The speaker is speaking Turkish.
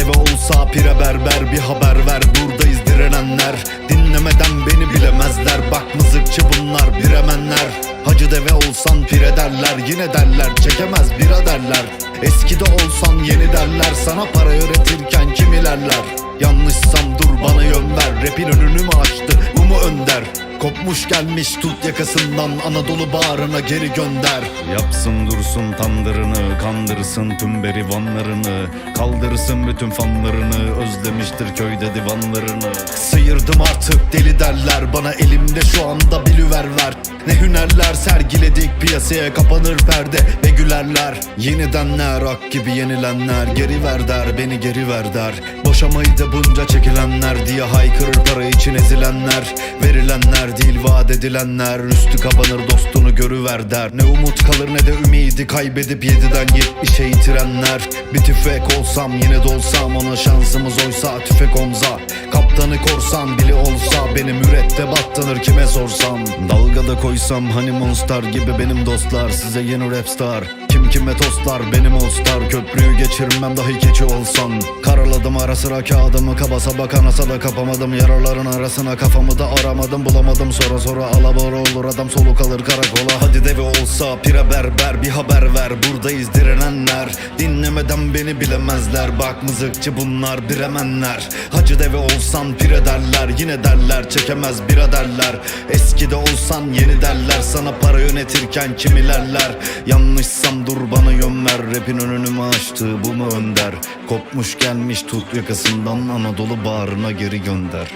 Deve olsa pire berber bir haber ver buradayız direnenler. Dinlemeden beni bilemezler bak mızıkçı bunlar biremenler Hacı deve olsan pire derler yine derler çekemez biraderler. Eskide olsan yeni derler sana para öğretirken kim ilerler? Yanlışsam dur bana yön ver rapin önünü mü açtı bu mu önder Kopmuş gelmiş tut yakasından Anadolu bağrına geri gönder. Yapsın dursun tandırını Kandırsın tüm berivanlarını. Kaldırsın bütün fanlarını Özlemiştir köyde divanlarını. Sıyırdım artık deli derler Bana elimde şu anda bilüver ver. Ne hünerler sergiledik piyasaya Kapanır perde ve gülerler. Yenidenler ak gibi yenilenler Geri ver der beni geri ver der. Boşamaydı bunca çekilenler Diye haykırır para için ezilenler Verilenler değil vaat edilenler. Üstü kapanır dostunu görüver der. Ne umut kalır ne de ümidi Kaybedip yediden yetmişe yitirenler Bir tüfek olsam yine dolsam Ona şansımız oysa tüfek omza Kaptanı korsan bile olsa Benim mürettebattanır kime sorsam. Dalgada koysam hani monster gibi benim dostlar. Size yeni rap star. Kim kime tostlar benim all star. Köprüyü geçirmem dahi keçi olsan Karaladım ara sıra kağıdımı kabasa bakanasa da kapamadım. Yaraların arasına kafamı da aramadım. Bulamadım sonra sonra alabora olur. Adam solu kalır karakola. Hadi deve olsa pire berber bir haber ver. Buradayız direnenler. Dinlemeden beni bilemezler. Bak mızıkçı bunlar biremenler. Hacı deve olsan pire derler Yine derler çekemez biraderler. Eskide olsan yeni derler. Sana para yönetirken kim ilerler? Yanlışsam dur bana yön ver. Rapin önünü mü açtı bu mu önder? Kopmuş gelmiş tut yakasından Anadolu bağrına geri gönder